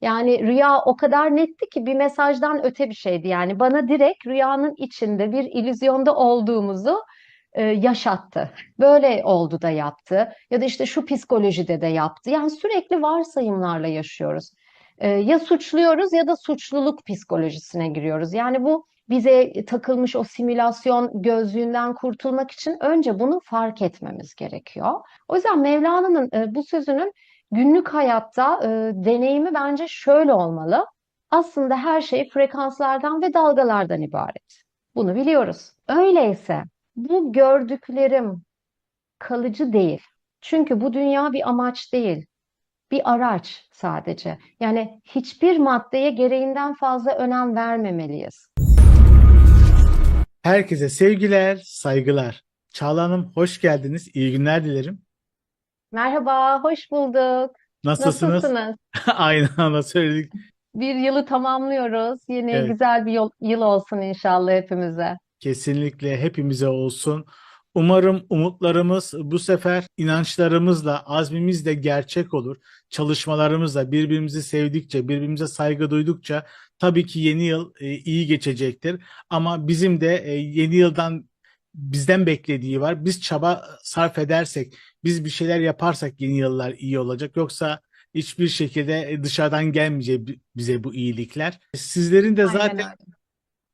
Yani rüya o kadar netti ki bir mesajdan öte bir şeydi. Yani bana direkt rüyanın içinde bir illüzyonda olduğumuzu e, yaşattı. Böyle oldu da yaptı. Ya da işte şu psikolojide de yaptı. Yani sürekli varsayımlarla yaşıyoruz. E, ya suçluyoruz ya da suçluluk psikolojisine giriyoruz. Yani bu bize takılmış o simülasyon gözlüğünden kurtulmak için önce bunu fark etmemiz gerekiyor. O yüzden Mevlana'nın e, bu sözünün günlük hayatta e, deneyimi bence şöyle olmalı. Aslında her şey frekanslardan ve dalgalardan ibaret. Bunu biliyoruz. Öyleyse bu gördüklerim kalıcı değil. Çünkü bu dünya bir amaç değil, bir araç sadece. Yani hiçbir maddeye gereğinden fazla önem vermemeliyiz. Herkese sevgiler, saygılar. Çağla Hanım hoş geldiniz. İyi günler dilerim. Merhaba, hoş bulduk. Nasılsınız? Nasılsınız? Aynı anda söyledik. Bir yılı tamamlıyoruz. Yine Evet. güzel bir yol, yıl olsun inşallah hepimize. Kesinlikle hepimize olsun. Umarım umutlarımız bu sefer inançlarımızla, azmimizle gerçek olur. Çalışmalarımızla, birbirimizi sevdikçe, birbirimize saygı duydukça tabii ki yeni yıl e, iyi geçecektir. Ama bizim de e, yeni yıldan bizden beklediği var. Biz çaba sarf edersek, biz bir şeyler yaparsak yeni yıllar iyi olacak. Yoksa hiçbir şekilde e, dışarıdan gelmeyecek bi- bize bu iyilikler. Sizlerin de zaten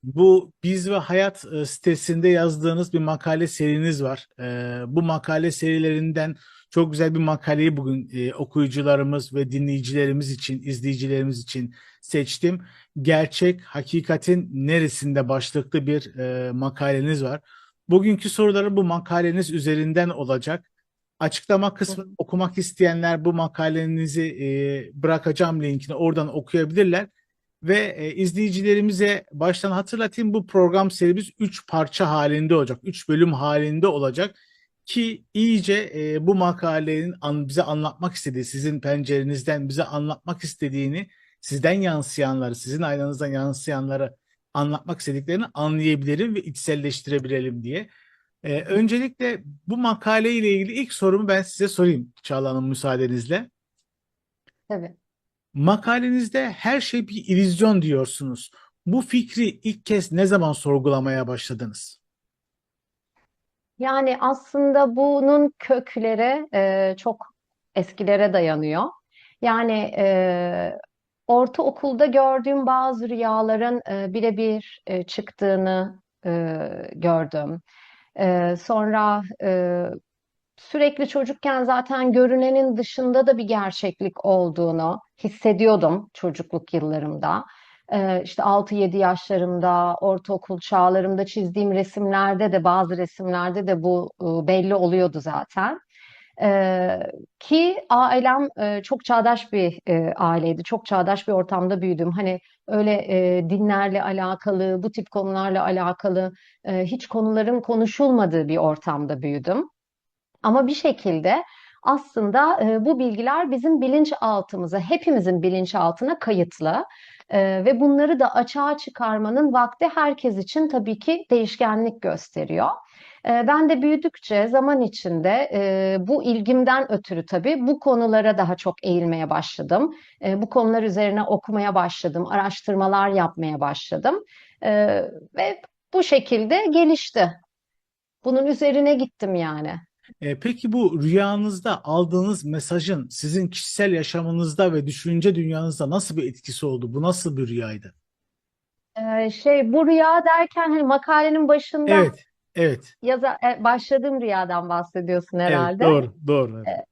bu Biz ve Hayat e, sitesinde yazdığınız bir makale seriniz var. E, bu makale serilerinden çok güzel bir makaleyi bugün okuyucularımız ve dinleyicilerimiz için, izleyicilerimiz için seçtim. Gerçek, hakikatin neresinde başlıklı bir makaleniz var. Bugünkü soruları bu makaleniz üzerinden olacak. Açıklama kısmını okumak isteyenler bu makalenizi e, bırakacağım linkini oradan okuyabilirler. Ve e, izleyicilerimize baştan hatırlatayım bu program serimiz 3 parça halinde olacak. 3 bölüm halinde olacak ki iyice e, bu makalenin an, bize anlatmak istediği, sizin pencerenizden bize anlatmak istediğini, sizden yansıyanları, sizin aynanızdan yansıyanları anlatmak istediklerini anlayabilirim ve içselleştirebilelim diye. E, öncelikle bu makale ile ilgili ilk sorumu ben size sorayım Çağla Hanım müsaadenizle. Tabii. Makalenizde her şey bir illüzyon diyorsunuz. Bu fikri ilk kez ne zaman sorgulamaya başladınız? Yani aslında bunun kökleri e, çok eskilere dayanıyor. Yani e, ortaokulda gördüğüm bazı rüyaların e, birebir e, çıktığını e, gördüm. E, sonra e, sürekli çocukken zaten görünenin dışında da bir gerçeklik olduğunu hissediyordum çocukluk yıllarımda. Ee, işte 6-7 yaşlarımda, ortaokul çağlarımda çizdiğim resimlerde de bazı resimlerde de bu e, belli oluyordu zaten. Ki ailem e, çok çağdaş bir e, aileydi. Çok çağdaş bir ortamda büyüdüm. Hani öyle e, dinlerle alakalı, bu tip konularla alakalı e, hiç konuların konuşulmadığı bir ortamda büyüdüm. Ama bir şekilde aslında e, bu bilgiler bizim bilinçaltımıza, hepimizin bilinçaltına kayıtlı. E, ve bunları da açığa çıkarmanın vakti herkes için tabii ki değişkenlik gösteriyor. E, ben de büyüdükçe zaman içinde e, bu ilgimden ötürü tabii bu konulara daha çok eğilmeye başladım. E, bu konular üzerine okumaya başladım, araştırmalar yapmaya başladım. E, ve bu şekilde gelişti. Bunun üzerine gittim yani. E, peki bu rüyanızda aldığınız mesajın sizin kişisel yaşamınızda ve düşünce dünyanızda nasıl bir etkisi oldu? Bu nasıl bir rüyaydı? Ee, şey bu rüya derken hani makalenin başında Evet, evet, yaza, e, başladığım rüyadan bahsediyorsun evet, herhalde. doğru, doğru. evet.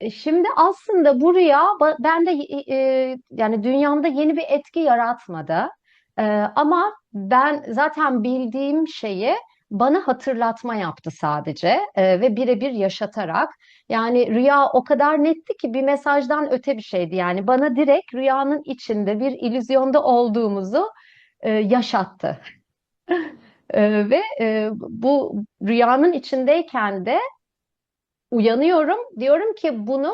E, Şimdi aslında bu rüya bende e, e, yani dünyamda yeni bir etki yaratmadı. E, ama ben zaten bildiğim şeyi bana hatırlatma yaptı sadece E, ve birebir yaşatarak. Yani rüya o kadar netti ki bir mesajdan öte bir şeydi. Yani bana direkt rüyanın içinde bir illüzyonda olduğumuzu e, yaşattı. E, ve e, bu rüyanın içindeyken de uyanıyorum. Diyorum ki bunu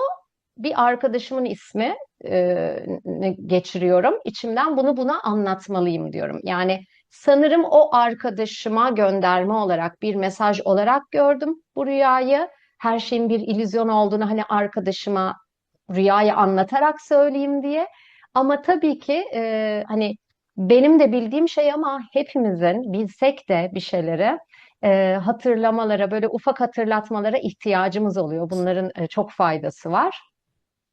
bir arkadaşımın ismi e, geçiriyorum. İçimden bunu buna anlatmalıyım diyorum. Yani sanırım o arkadaşıma gönderme olarak bir mesaj olarak gördüm bu rüyayı. Her şeyin bir illüzyon olduğunu hani arkadaşıma rüyayı anlatarak söyleyeyim diye. Ama tabii ki e, hani benim de bildiğim şey ama hepimizin bilsek de bir şeyleri e, hatırlamalara, böyle ufak hatırlatmalara ihtiyacımız oluyor. Bunların e, çok faydası var.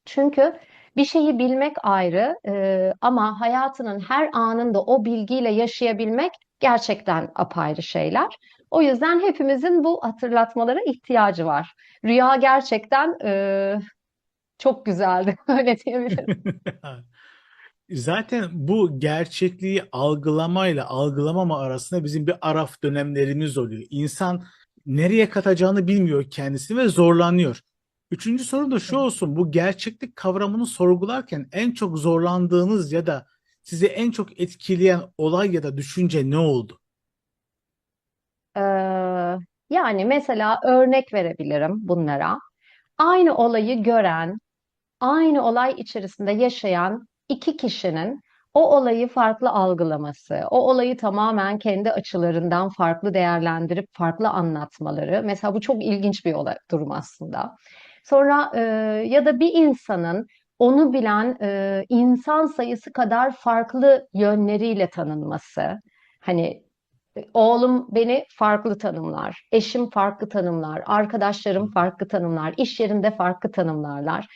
Çünkü bir şeyi bilmek ayrı e, ama hayatının her anında o bilgiyle yaşayabilmek gerçekten apayrı şeyler. O yüzden hepimizin bu hatırlatmalara ihtiyacı var. Rüya gerçekten e, çok güzeldi, öyle diyebilirim. Zaten bu gerçekliği algılamayla algılamama arasında bizim bir araf dönemlerimiz oluyor. İnsan nereye katacağını bilmiyor kendisini ve zorlanıyor. Üçüncü soru da şu olsun. Bu gerçeklik kavramını sorgularken en çok zorlandığınız ya da sizi en çok etkileyen olay ya da düşünce ne oldu? Ee, yani mesela örnek verebilirim bunlara. Aynı olayı gören, aynı olay içerisinde yaşayan iki kişinin o olayı farklı algılaması, o olayı tamamen kendi açılarından farklı değerlendirip farklı anlatmaları. Mesela bu çok ilginç bir olay, durum aslında. Sonra e, ya da bir insanın onu bilen e, insan sayısı kadar farklı yönleriyle tanınması. Hani Oğlum beni farklı tanımlar, eşim farklı tanımlar, arkadaşlarım farklı tanımlar, iş yerinde farklı tanımlarlar.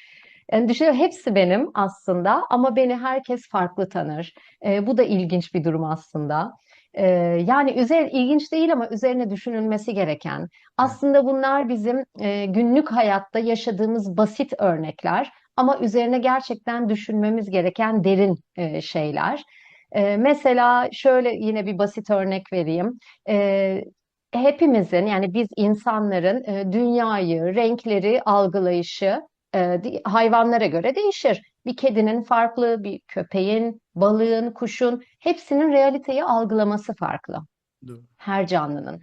Yani düşünün hepsi benim aslında ama beni herkes farklı tanır. Ee, bu da ilginç bir durum aslında. Ee, yani üzer, ilginç değil ama üzerine düşünülmesi gereken. Aslında bunlar bizim e, günlük hayatta yaşadığımız basit örnekler ama üzerine gerçekten düşünmemiz gereken derin e, şeyler. Ee, mesela şöyle yine bir basit örnek vereyim. Ee, hepimizin yani biz insanların e, dünyayı, renkleri algılayışı e, hayvanlara göre değişir. Bir kedinin farklı, bir köpeğin, balığın, kuşun hepsinin realiteyi algılaması farklı. Doğru. Her canlının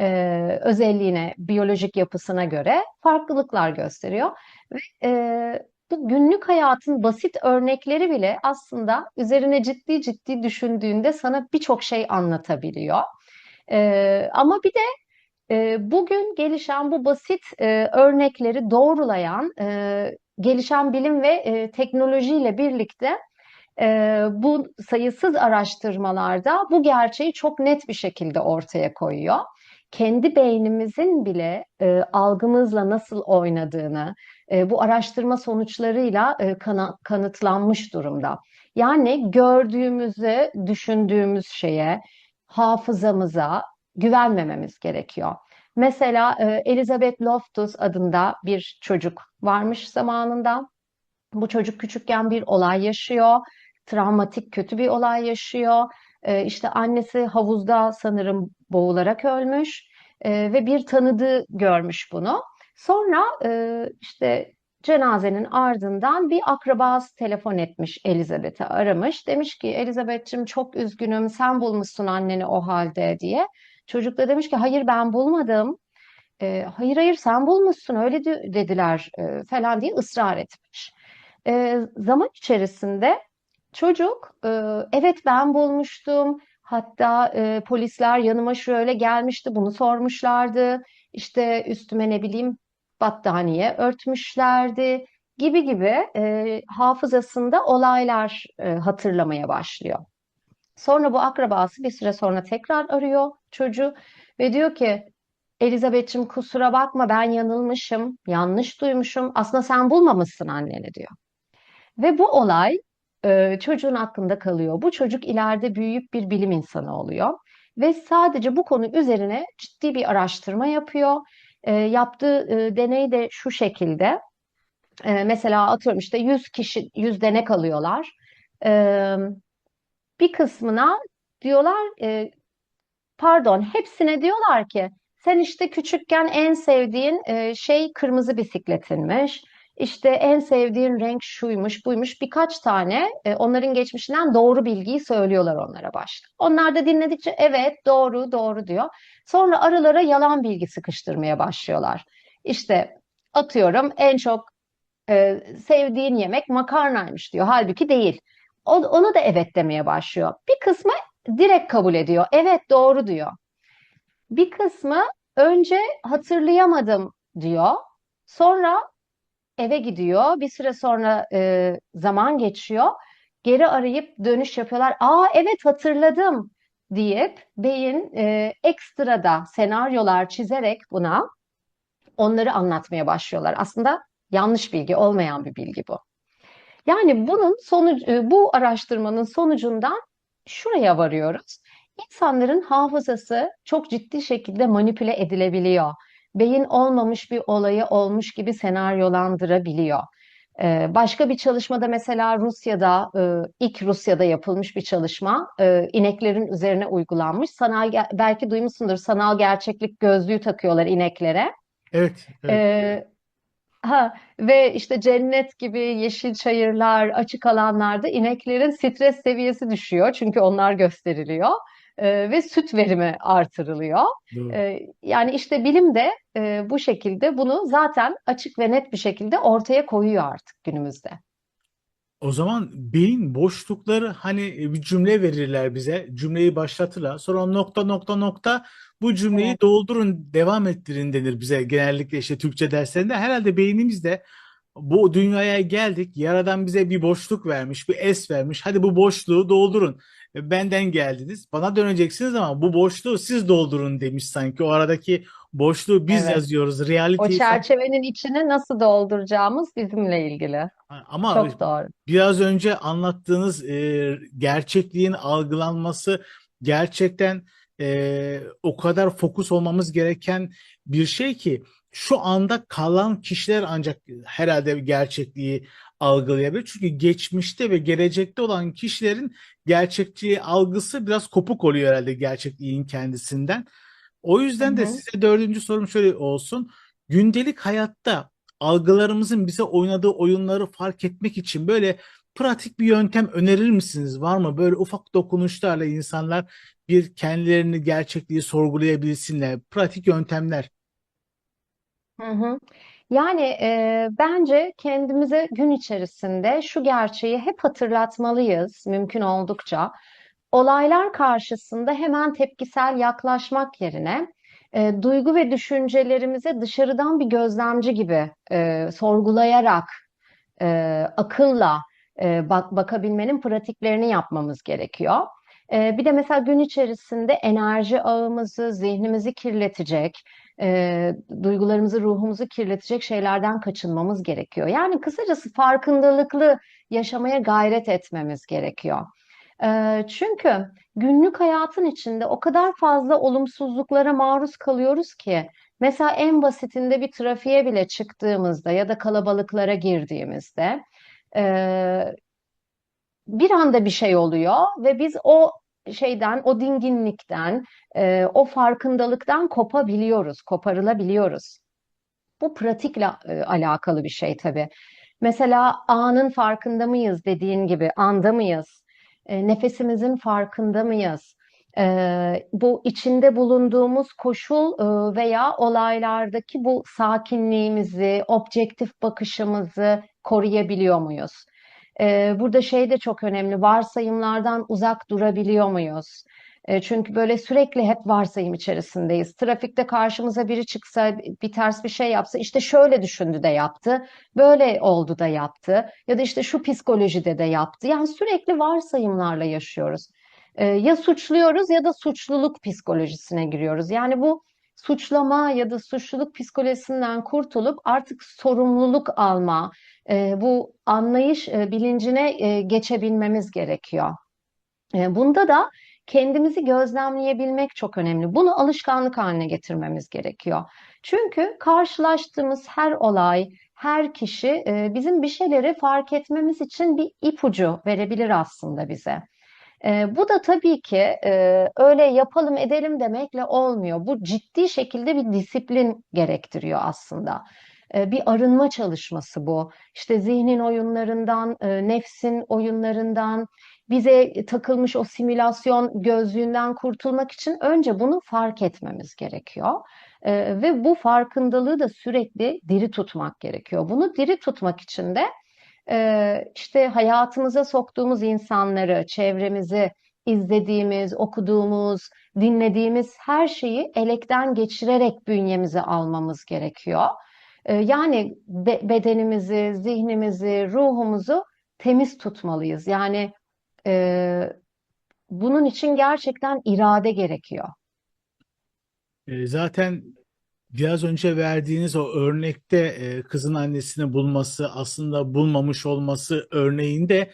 e, özelliğine, biyolojik yapısına göre farklılıklar gösteriyor. Ve e, bu günlük hayatın basit örnekleri bile aslında üzerine ciddi ciddi düşündüğünde sana birçok şey anlatabiliyor. E, ama bir de bugün gelişen bu basit e, örnekleri doğrulayan e, gelişen bilim ve e, teknolojiyle birlikte bu sayısız araştırmalarda bu gerçeği çok net bir şekilde ortaya koyuyor. Kendi beynimizin bile algımızla nasıl oynadığını bu araştırma sonuçlarıyla kanıtlanmış durumda. Yani gördüğümüzü, düşündüğümüz şeye, hafızamıza güvenmememiz gerekiyor. Mesela e, Elizabeth Loftus adında bir çocuk varmış zamanında. Bu çocuk küçükken bir olay yaşıyor, travmatik kötü bir olay yaşıyor. Ee, işte annesi havuzda sanırım boğularak ölmüş Ee, ve bir tanıdığı görmüş bunu. Sonra e, işte cenazenin ardından bir akrabası telefon etmiş Elizabeth'e aramış. Demiş ki Elizabeth'cim çok üzgünüm sen bulmuşsun anneni o halde diye. Çocuk da demiş ki hayır ben bulmadım. E, hayır hayır sen bulmuşsun öyle de- dediler e, falan diye ısrar etmiş. E, zaman içerisinde çocuk e, evet ben bulmuştum. Hatta e, polisler yanıma şöyle gelmişti bunu sormuşlardı. İşte üstüme ne bileyim battaniye örtmüşlerdi gibi gibi e, hafızasında olaylar e, hatırlamaya başlıyor. Sonra bu akrabası bir süre sonra tekrar arıyor çocuğu ve diyor ki Elizabeth'ciğim kusura bakma ben yanılmışım, yanlış duymuşum. Aslında sen bulmamışsın anneni diyor. Ve bu olay e, çocuğun aklında kalıyor. Bu çocuk ileride büyüyüp bir bilim insanı oluyor. Ve sadece bu konu üzerine ciddi bir araştırma yapıyor. E, yaptığı e, deney de şu şekilde. E, mesela atıyorum işte 100 kişi, 100 denek alıyorlar. E, bir kısmına diyorlar e, Pardon, hepsine diyorlar ki sen işte küçükken en sevdiğin e, şey kırmızı bisikletinmiş. İşte en sevdiğin renk şuymuş, buymuş. Birkaç tane e, onların geçmişinden doğru bilgiyi söylüyorlar onlara başta. Onlar da dinledikçe evet doğru doğru diyor. Sonra aralara yalan bilgi sıkıştırmaya başlıyorlar. İşte atıyorum en çok e, sevdiğin yemek makarnaymış diyor. Halbuki değil. Ona da evet demeye başlıyor. Bir kısmı direkt kabul ediyor. Evet doğru diyor. Bir kısmı önce hatırlayamadım diyor. Sonra eve gidiyor. Bir süre sonra e, zaman geçiyor. geri arayıp dönüş yapıyorlar. Aa evet hatırladım deyip beyin e, ekstra da senaryolar çizerek buna onları anlatmaya başlıyorlar. Aslında yanlış bilgi, olmayan bir bilgi bu. Yani bunun sonucu, e, bu araştırmanın sonucundan şuraya varıyoruz. İnsanların hafızası çok ciddi şekilde manipüle edilebiliyor. Beyin olmamış bir olayı olmuş gibi senaryolandırabiliyor. Ee, Başka bir çalışmada mesela Rusya'da, e, ilk Rusya'da yapılmış bir çalışma, e, ineklerin üzerine uygulanmış. Sanal, belki duymuşsundur, sanal gerçeklik gözlüğü takıyorlar ineklere. Evet, evet. Ee, Ha, ve işte cennet gibi yeşil çayırlar, açık alanlarda ineklerin stres seviyesi düşüyor. Çünkü onlar gösteriliyor. Ee, ve süt verimi artırılıyor. Ee, yani işte bilim de e, bu şekilde bunu zaten açık ve net bir şekilde ortaya koyuyor artık günümüzde. O zaman beyin boşlukları hani e, bir cümle verirler bize. Cümleyi başlatırlar. Sonra nokta nokta nokta bu cümleyi Evet. doldurun, devam ettirin denir bize genellikle işte Türkçe derslerinde. Herhalde beynimiz de bu dünyaya geldik. Yaradan bize bir boşluk vermiş, bir es vermiş. Hadi bu boşluğu doldurun. E, Benden geldiniz. Bana döneceksiniz ama bu boşluğu siz doldurun demiş sanki. O aradaki boşluğu biz Evet. yazıyoruz. O Realiteyi sanki çerçevenin içini nasıl dolduracağımız bizimle ilgili. ama Çok doğru. biraz önce anlattığınız e, gerçekliğin algılanması gerçekten e, o kadar fokus olmamız gereken bir şey ki şu anda kalan kişiler ancak herhalde gerçekliği algılayabilir. Çünkü geçmişte ve gelecekte olan kişilerin gerçekliği algısı biraz kopuk oluyor herhalde gerçekliğin kendisinden. O yüzden de hı. size dördüncü sorum şöyle olsun. Gündelik hayatta algılarımızın bize oynadığı oyunları fark etmek için böyle pratik bir yöntem önerir misiniz? Var mı? Böyle ufak dokunuşlarla insanlar bir kendilerini gerçekliği sorgulayabilsinler. Pratik yöntemler. Hı hı. Yani e, bence kendimize gün içerisinde şu gerçeği hep hatırlatmalıyız mümkün oldukça. Olaylar karşısında hemen tepkisel yaklaşmak yerine e, duygu ve düşüncelerimize dışarıdan bir gözlemci gibi e, sorgulayarak e, akılla e, bak bakabilmenin pratiklerini yapmamız gerekiyor. E, bir de mesela gün içerisinde enerji ağımızı, zihnimizi kirletecek, e, duygularımızı, ruhumuzu kirletecek şeylerden kaçınmamız gerekiyor. Yani kısacası farkındalıklı yaşamaya gayret etmemiz gerekiyor. E, çünkü günlük hayatın içinde o kadar fazla olumsuzluklara maruz kalıyoruz ki. Mesela en basitinde bir trafiğe bile çıktığımızda ya da kalabalıklara girdiğimizde e, bir anda bir şey oluyor ve biz o şeyden, o dinginlikten, e, o farkındalıktan kopabiliyoruz, koparılabiliyoruz. Bu pratikle e, alakalı bir şey tabii. Mesela anın farkında mıyız dediğin gibi, anda mıyız? E, nefesimizin farkında mıyız? E, bu içinde bulunduğumuz koşul e, veya olaylardaki bu sakinliğimizi, objektif bakışımızı koruyabiliyor muyuz? Burada şey de çok önemli, varsayımlardan uzak durabiliyor muyuz? Çünkü böyle sürekli hep varsayım içerisindeyiz. Trafikte karşımıza biri çıksa, bir ters bir şey yapsa, işte şöyle düşündü de yaptı, böyle oldu da yaptı, ya da işte şu psikolojide de yaptı. Yani sürekli varsayımlarla yaşıyoruz. Ya suçluyoruz ya da suçluluk psikolojisine giriyoruz. Yani bu suçlama ya da suçluluk psikolojisinden kurtulup artık sorumluluk alma, bu anlayış bilincine geçebilmemiz gerekiyor. Bunda da kendimizi gözlemleyebilmek çok önemli. Bunu alışkanlık haline getirmemiz gerekiyor. Çünkü karşılaştığımız her olay, her kişi bizim bir şeyleri fark etmemiz için bir ipucu verebilir aslında bize. Bu da tabii ki öyle yapalım edelim demekle olmuyor. Bu ciddi şekilde bir disiplin gerektiriyor aslında. Bir arınma çalışması bu. İşte zihnin oyunlarından, nefsin oyunlarından, bize takılmış o simülasyon gözlüğünden kurtulmak için önce bunu fark etmemiz gerekiyor. Ve bu farkındalığı da sürekli diri tutmak gerekiyor. Bunu diri tutmak için de işte hayatımıza soktuğumuz insanları, çevremizi, izlediğimiz, okuduğumuz, dinlediğimiz her şeyi elekten geçirerek bünyemize almamız gerekiyor. E, yani be- bedenimizi, zihnimizi, ruhumuzu temiz tutmalıyız. Yani e, bunun için gerçekten irade gerekiyor. E, zaten biraz önce verdiğiniz o örnekte e, kızın annesini bulması, aslında bulmamış olması örneğinde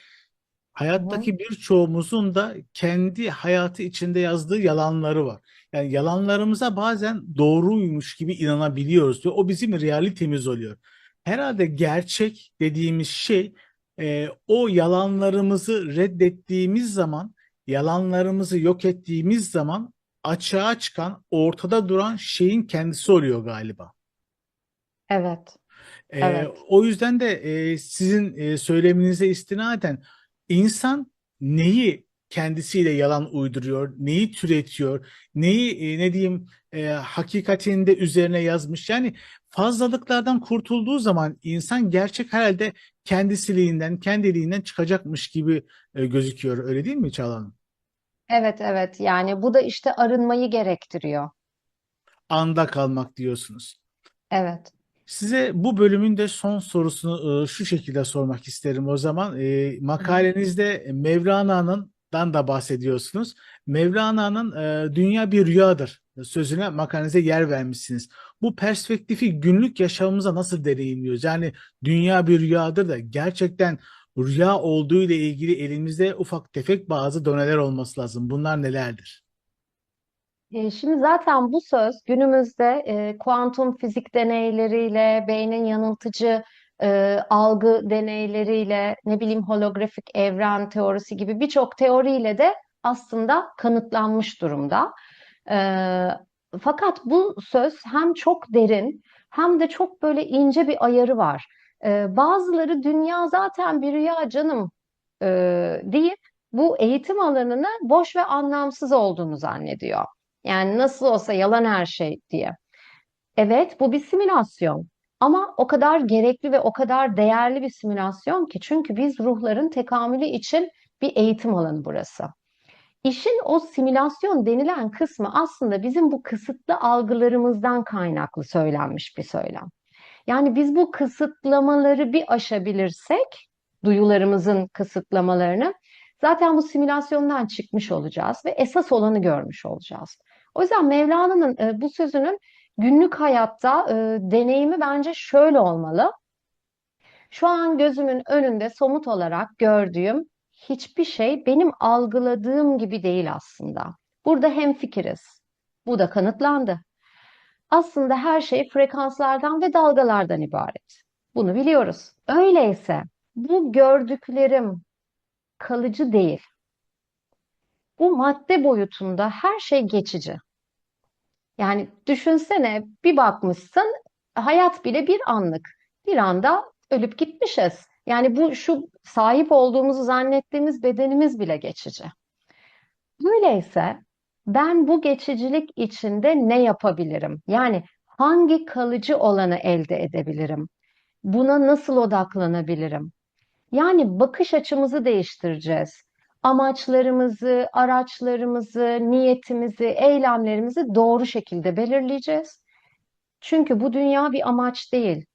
hayattaki birçoğumuzun da kendi hayatı içinde yazdığı yalanları var. Yani yalanlarımıza bazen doğruymuş gibi inanabiliyoruz ve o bizim realitemiz oluyor. Herhalde gerçek dediğimiz şey e, o yalanlarımızı reddettiğimiz zaman, yalanlarımızı yok ettiğimiz zaman açığa çıkan, ortada duran şeyin kendisi oluyor galiba. Evet, Ee, evet. o yüzden de e, sizin e, söyleminize istinaden insan neyi kendisiyle yalan uyduruyor, neyi türetiyor, neyi e, ne diyeyim e, hakikatinde üzerine yazmış. Yani fazlalıklardan kurtulduğu zaman insan gerçek herhalde kendisiliğinden, kendiliğinden çıkacakmış gibi e, gözüküyor. Öyle değil mi Çağla Hanım? Evet, evet. Yani bu da işte arınmayı gerektiriyor. Anda kalmak diyorsunuz. Evet. Size bu bölümün de son sorusunu e, şu şekilde sormak isterim o zaman. E, makalenizde Mevlana'nın da bahsediyorsunuz. Mevlana'nın e, dünya bir rüyadır sözüne makalenize yer vermişsiniz. Bu perspektifi günlük yaşamımıza nasıl deneyimliyoruz? Yani dünya bir rüyadır da gerçekten rüya olduğu ile ilgili elimizde ufak tefek bazı doneler olması lazım. Bunlar nelerdir? E, Şimdi zaten bu söz günümüzde e, kuantum fizik deneyleriyle, beynin yanıltıcı e, algı deneyleriyle, ne bileyim holografik evren teorisi gibi birçok teoriyle de aslında kanıtlanmış durumda. E, fakat bu söz hem çok derin hem de çok böyle ince bir ayarı var. E, bazıları dünya zaten bir rüya canım e, deyip bu eğitim alanını boş ve anlamsız olduğunu zannediyor. Yani nasıl olsa yalan her şey diye. Evet, bu bir simülasyon. Ama o kadar gerekli ve o kadar değerli bir simülasyon ki çünkü biz ruhların tekamülü için bir eğitim alanı burası. İşin o simülasyon denilen kısmı aslında bizim bu kısıtlı algılarımızdan kaynaklı söylenmiş bir söylem. Yani biz bu kısıtlamaları bir aşabilirsek, duyularımızın kısıtlamalarını, zaten bu simülasyondan çıkmış olacağız ve esas olanı görmüş olacağız. O yüzden Mevlana'nın e, bu sözünün günlük hayatta e, deneyimi bence şöyle olmalı. Şu an gözümün önünde somut olarak gördüğüm hiçbir şey benim algıladığım gibi değil aslında. Burada hemfikiriz. Bu da kanıtlandı. Aslında her şey frekanslardan ve dalgalardan ibaret. Bunu biliyoruz. Öyleyse bu gördüklerim kalıcı değil. Bu madde boyutunda her şey geçici. Yani düşünsene bir bakmışsın hayat bile bir anlık. Bir anda ölüp gitmişiz. Yani bu şu sahip olduğumuzu zannettiğimiz bedenimiz bile geçici. Öyleyse ben bu geçicilik içinde ne yapabilirim? Yani hangi kalıcı olanı elde edebilirim? Buna nasıl odaklanabilirim? Yani bakış açımızı değiştireceğiz. Amaçlarımızı, araçlarımızı, niyetimizi, eylemlerimizi doğru şekilde belirleyeceğiz. Çünkü bu dünya bir amaç değil,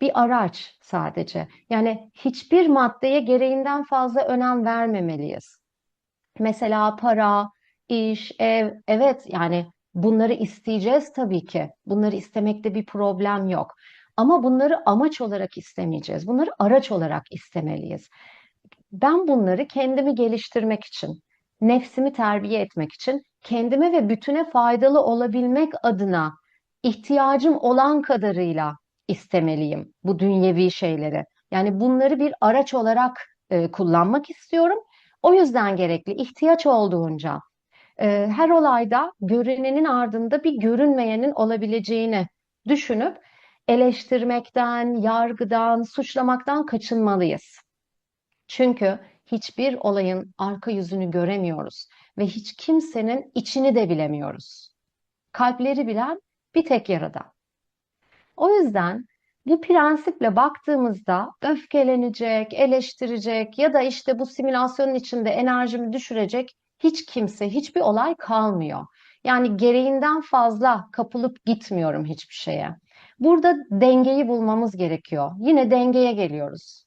bir araç sadece. Yani hiçbir maddeye gereğinden fazla önem vermemeliyiz. Mesela para, iş, ev, evet yani bunları isteyeceğiz tabii ki. Bunları istemekte bir problem yok. Ama bunları amaç olarak istemeyeceğiz. Bunları araç olarak istemeliyiz. Ben bunları kendimi geliştirmek için, nefsimi terbiye etmek için, kendime ve bütüne faydalı olabilmek adına ihtiyacım olan kadarıyla istemeliyim bu dünyevi şeyleri. Yani bunları bir araç olarak e, kullanmak istiyorum. O yüzden gerekli ihtiyaç olduğunca e, her olayda görünenin ardında bir görünmeyenin olabileceğini düşünüp eleştirmekten, yargıdan, suçlamaktan kaçınmalıyız. Çünkü hiçbir olayın arka yüzünü göremiyoruz ve hiç kimsenin içini de bilemiyoruz. Kalpleri bilen bir tek Yaradan. O yüzden bu prensiple baktığımızda öfkelenecek, eleştirecek ya da işte bu simülasyonun içinde enerjimi düşürecek hiç kimse, hiçbir olay kalmıyor. Yani gereğinden fazla kapılıp gitmiyorum hiçbir şeye. Burada dengeyi bulmamız gerekiyor. Yine dengeye geliyoruz.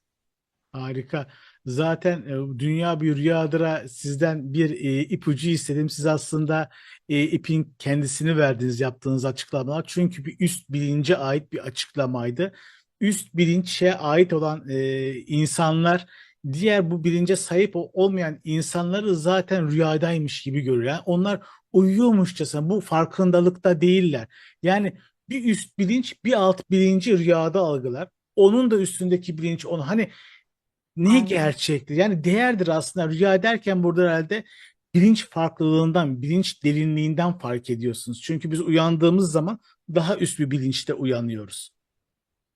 Harika. Zaten e, dünya bir rüyadıra sizden bir e, ipucu istedim. Siz aslında e, ipin kendisini verdiniz yaptığınız açıklamalar. Çünkü bir üst bilince ait bir açıklamaydı. Üst bilinçe ait olan e, insanlar diğer bu bilince sahip olmayan insanları zaten rüyadaymış gibi görüyor. Yani onlar uyuyormuşçasına bu farkındalıkta değiller. Yani bir üst bilinç bir alt bilinci rüyada algılar. Onun da üstündeki bilinç onu hani ne gerçektir? Yani değerdir aslında. Rüya derken burada herhalde bilinç farklılığından, bilinç derinliğinden fark ediyorsunuz. Çünkü biz uyandığımız zaman daha üst bir bilinçte uyanıyoruz.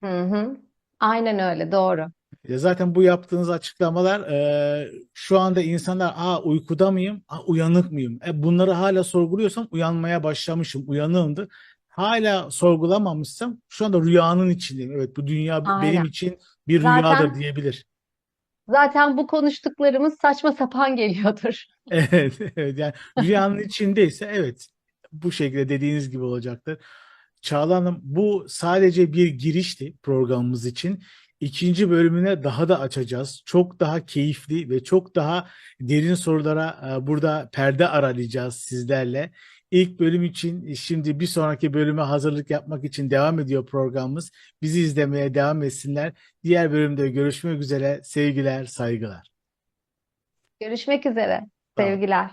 Hı hı. Aynen öyle, doğru. Ya zaten bu yaptığınız açıklamalar e, şu anda insanlar aa uykuda mıyım, aa, uyanık mıyım? E, bunları hala sorguluyorsam uyanmaya başlamışım, uyanığımdır. Hala sorgulamamışsam şu anda rüyanın içindeyim. Evet bu dünya benim Aynen. için bir rüyadır Zaten diyebilir. Zaten bu konuştuklarımız saçma sapan geliyordur. Evet, evet. Yani rüyanın içindeyse evet bu şekilde dediğiniz gibi olacaktır. Çağla Hanım bu sadece bir girişti programımız için. İkinci bölümüne daha da açacağız. Çok daha keyifli ve çok daha derin sorulara e, burada perde aralayacağız sizlerle. İlk bölüm için şimdi bir sonraki bölüme hazırlık yapmak için devam ediyor programımız. Bizi izlemeye devam etsinler. Diğer bölümde görüşmek üzere. Sevgiler, saygılar. Görüşmek üzere. Sevgiler.